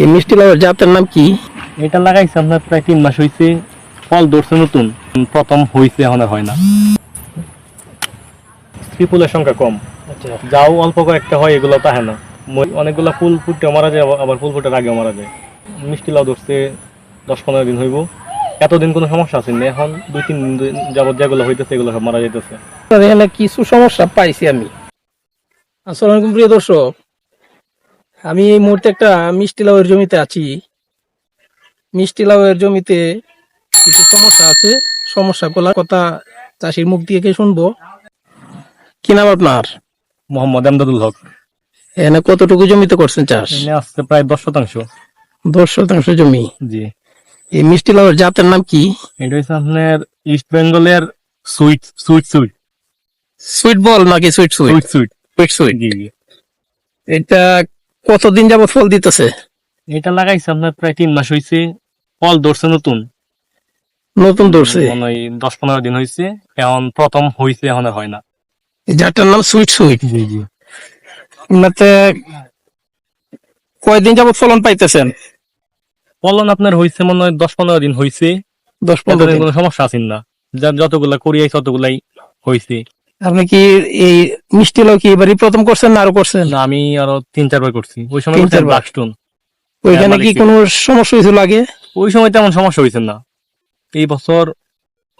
এই মিষ্টি লাউয়ের জাতের নাম কি? এটা লাগাইছে আপনার প্রায় তিন মাস হয়েছে ফল ধরছে নতুন। প্রথম হয়েছে এখন হয় না। ফুলের সংখ্যা কম। যাও অল্প কয়েকটা হয় এগুলো তাহে না। অনেকগুলা ফুল ফুটতে মারা যায় আবার- ফুল ফুটার আগে মারা যায়। মিষ্টি লাউ ধরছে দশ পনেরো দিন হইব। এতদিন কোনো সমস্যা আছে না? এখন দুই তিন দিন যাবত যেগুলো হইতেছে এগুলো সব মারা যাইতেছে। এখানে কিছু সমস্যা পাইছি আমি। আসসালামু আলাইকুম প্রিয় দর্শক। আমি এই মুহূর্তে একটা মিষ্টি লাউয়ের জমিতে আছি। মিষ্টি লাউয়ের জমিতে কিছু সমস্যা আছে। সমস্যাগুলোর কথা চাষির মুখ দিয়ে কে শুনব। কি নাম আপনার? মোহাম্মদ আমদাদুল হক। এখানে কতটুকু জমিতে করছেন চাষ? আসছে প্রায় দশ শতাংশ। দশ শতাংশ জমি। জি। এই মিষ্টি লাউয়ের জাতের নাম কি? এটা হচ্ছে আপনার ইস্ট বেঙ্গলের সুইট সুইট সুইট। সুইট বল নাকি sweet sweet? Sweet sweet. Sweet sweet. জি জি। এটা কতদিন যাবত ফল দিতেছে? এটা লাগাইছে আপনার প্রায় তিন মাস হয়েছে ফল ধরছে নতুন। নতুন ধরছে? মনে হয় দশ পনেরো দিন হয়েছে এখন প্রথম হয়েছে এখন আর হয় না। এই নাম সুইট সুইট। জি জি। এমনিতে কয়দিন যাবত ফলন পাইতেছেন? ফলন আপনার হয়েছে মনে হয় দশ পনেরো দিন হয়েছে দশ পনেরো দিন। কোনো সমস্যা আছে না। যা- যতগুলা করি আইছে ততগুলাই হয়েছে আপনি কি এই মিষ্টি লাউ কি এবারই প্রথম করছেন না আরও করছেন? না আমি আরও তিন চারবার করছি। ওই সময় তিন চারবার? ওইখানে কি কোনো সমস্যা হয়েছিল আগে? ওই সময় তেমন সমস্যা হয়েছে না। এই বছর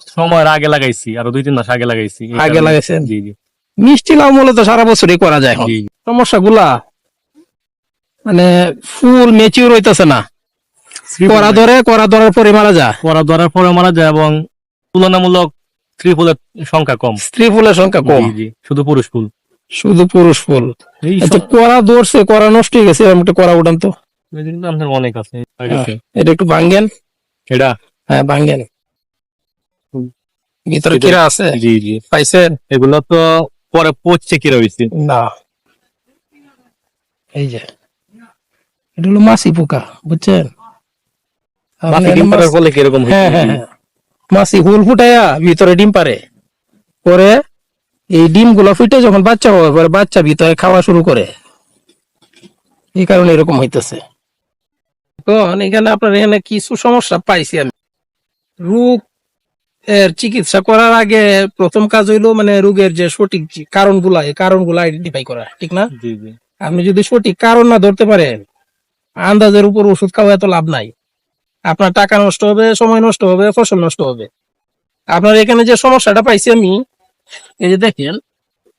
সময়ের আগে লাগাইছি আরও দুই তিন মাস আগে লাগাইছি। এই আগে কারণে- লাগাইছেন? জি জি। মিষ্টি লাউ মূলত সারা বছরই করা যায় এখন। জি সমস্যাগুলা? মানে ফুল মেচিউর হইতেছে না। করা ধরে করা ধরার পরে মারা যায়। করা ধরার পরে মারা যায় এবং তুলনামূলক স্ত্রী ফুলের সংখ্যা কম। স্ত্রী ফুলের সংখ্যা কম? জি, শুধু পুরুষ ফুল। শুধু পুরুষ ফুল? আচ্ছা করা ধরছে করা নষ্ট হয়ে গেছে এরকম একটা করা উঠান তো। সব- কিন্তু আপনার অনেক আছে। এটা একটু ভাঙ্গেন এটা? হ্যাঁ ভাঙ্গেন ভিতরে কিরা আছে? জি জি। পাইছেন? এগুলো তো পরে পচছে কি রয়েছে না। এই যে এটা হলো মাছি পোকা বুঝছেন? ফলে কীরকম হ্যাঁ হ্যাঁ হ্যাঁ। মাছি হুল ফুটাইয়া ভিতরে ডিম পারে। পরে এই ডিমগুলো ফুটে যখন বাচ্চা হয় পরে বাচ্চা ভিতরে খাওয়া শুরু করে। এই কারণে এরকম হইতেছে। এখন এখানে আপনার এখানে কিছু সমস্যা পাইছি আমি। রোগ এর চিকিৎসা করার আগে প্রথম কাজ হইল মানে রোগের যে সঠিক কারণগুলা এই কারণগুলা আইডেন্টিফাই করা ঠিক না? আপনি যদি সঠিক কারণ না ধরতে পারেন আন্দাজের উপর ওষুধ খাওয়া এত লাভ নাই। আপনার টাকা নষ্ট হবে, সময় নষ্ট হবে, ফসল নষ্ট হবে। আপনার এখানে যে সমস্যাটা পাইছি আমি, এই যে দেখেন,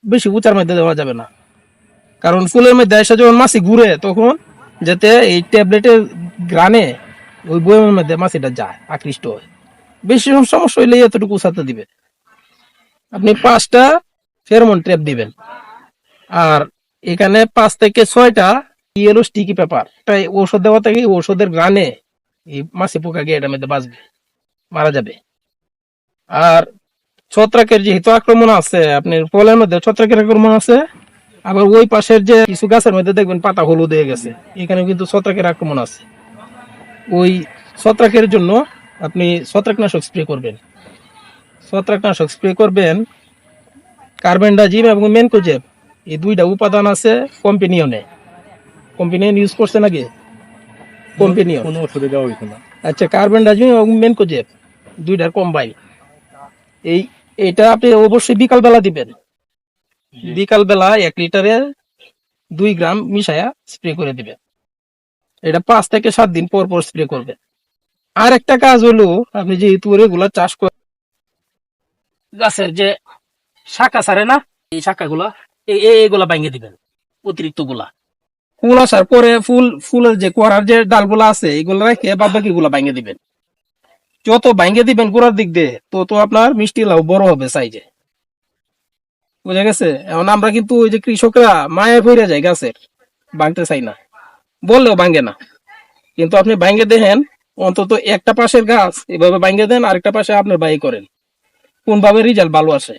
বেশি উঁচার মধ্যে দেওয়া যাবে না। কারণ ফুলের মধ্যে এসে যখন মাছি ঘুরে, তখন যাতে এই ট্যাবলেটের গ্রানে ওই বইমের মধ্যে মাছিটা যায়, আকৃষ্ট হয়। বেশি সমস্যা হইলে এতটুকু উঁচাতে দিবে। আপনি পাঁচটা ফেরমন ট্র্যাপ দিবেন। আর এখানে পাঁচ থেকে ছয়টা ইয়েলো স্টিকি পেপার তাই ঔষধ দেওয়া থেকে এই ঔষধের গ্রানে এই মাছি পোকা গিয়ে এটার মধ্যে বাঁচবে, মারা যাবে। আর ছত্রাকের যেহেতু আক্রমণ আছে আপনার ফলের মধ্যে ছত্রাকের আক্রমণ আছে, আবার ওই পাশের যে কিছু গাছের মধ্যে দেখবেন পাতা হলুদ হয়ে গেছে এখানে কিন্তু ছত্রাকের আক্রমণ আছে। ওই ছত্রাকের জন্য আপনি ছত্রাকনাশক স্প্রে করবেন। ছত্রাকনাশক স্প্রে করবেন কার্বেন্ডাজিম এবং মেনকোজেব, এই দুইটা উপাদান আছে কম্পেনিয়নে। কম্পেনিয়ন ইউজ করছেন আগে? কম্পেনিয়ন কোনো ওষুধে দেওয়া হয়েছে না। আচ্ছা কার্বন এবং মেনকোজেব দুইটার কম্বাইন এই এটা আপনি অবশ্যই বিকাল বেলা দিবেন। বিকাল বেলা এক লিটারে দুই গ্রাম মিশায়া স্প্রে করে দিবেন। এটা পাঁচ থেকে সাত দিন পর পর স্প্রে করবেন। আর একটা কাজ হলো আপনি যেহেতু রেগুলার চাষ করেন গাছের যে শাখা সারে না এই শাখাগুলা এই এই- এইগুলা ভাঙে দিবেন অতিরিক্তগুলা। ফুল আসার পরে ফুল, ফুলের যে কোয়ারার যে ডালগুলা আছে, এগুলো রেখে বাদ বাকি গুলা ভাঙে দিবেন। যত ভাঙে দিবেন গোড়ার দিক দিয়ে, তত আপনার মিষ্টি লাউ বড় হবে সাইজে বুঝা গেছে? এখন আমরা কিন্তু ওই যে কৃষকরা মায়ে ফিরে যায় গাছের, ভাঙতে চাই না। বললেও ভাঙে না। কিন্তু আপনি ভাঙে দেখেন, অন্তত একটা পাশের গাছ এভাবে ভাঙে দেন, আরেকটা পাশে আপনার বাই করেন। কোনভাবে রেজাল্ট ভালো আসে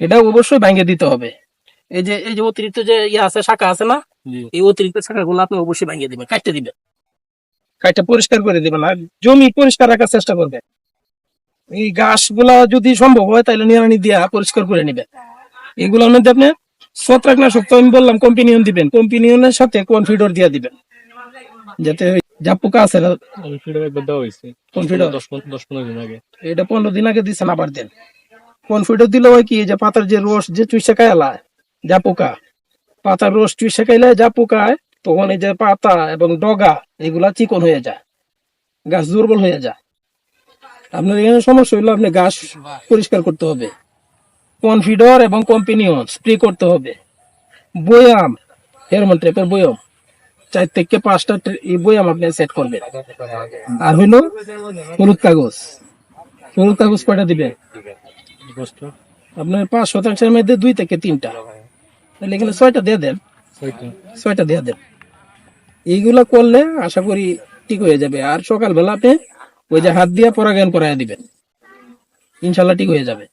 এটা অবশ্যই ভাঙে দিতে হবে। এই যে এই যে অতিরিক্ত যে ইয়ে আছে শাখা আছে না? এই অতিরিক্ত শাখাগুলো আপনি অবশ্যই ভাঙিয়ে দিবেন কাটতে দিবেন। কাটটা পরিষ্কার করে দিবেন আর জমি পরিষ্কার রাখার চেষ্টা করবেন। এই ঘাসগুলা যদি সম্ভব হয় তাহলে নিরানি দিয়া পরিষ্কার করে নিবেন। এগুলোর মধ্যে আপনি ছত্রাকনাশক তো আমি বললাম কম্পিনিয়ন দিবেন। কম্পিনিয়নের সাথে কনফিডর দিয়া দিবেন। যাতে যা পোকা আছে না ফিডব্যাক একবার দেওয়া হয়েছে। কোন ফিডার দশ দশ পনেরো দিন আগে। এটা পনেরো দিন আগে দিচ্ছেন আবার দেন। কোন ফিডার দিলে হয় কি যে পাতার যে রস যে চুইসে খাইলা যা পোকা। পাতার রস চুইসে খাইলে যা পোকায় তখন এই যে পাতা এবং ডগা, এগুলা চিকন হয়ে যায়, গাছ দুর্বল হয়ে যায়। আপনার এখানে সমস্যা হইল, আপনি গাছ পরিষ্কার করতে হবে। কনফিডর এবং কম্পিনিয়ন স্প্রে করতে হবে। বয়াম, হেরমন ট্রেপের বয়াম। চার থেকে পাঁচটা বয়াম আপনি সেট করবেন। আর হইল হলুদ কাগজ। হলুদ কাগজ কয়টা দিবে আপনার পাঁচ শতাংশের মধ্যে দুই থেকে তিনটা। তাহলে এখানে ছয়টা দিয়ে দেন। ছয়টা। দিয়ে দেন। এইগুলা করলে আশা করি ঠিক হয়ে যাবে। আর সকালবেলা আপনি ওই যে হাত দিয়ে পরাগায়ন করাই দিবেন। ইনশাল্লাহ ঠিক হয়ে যাবে।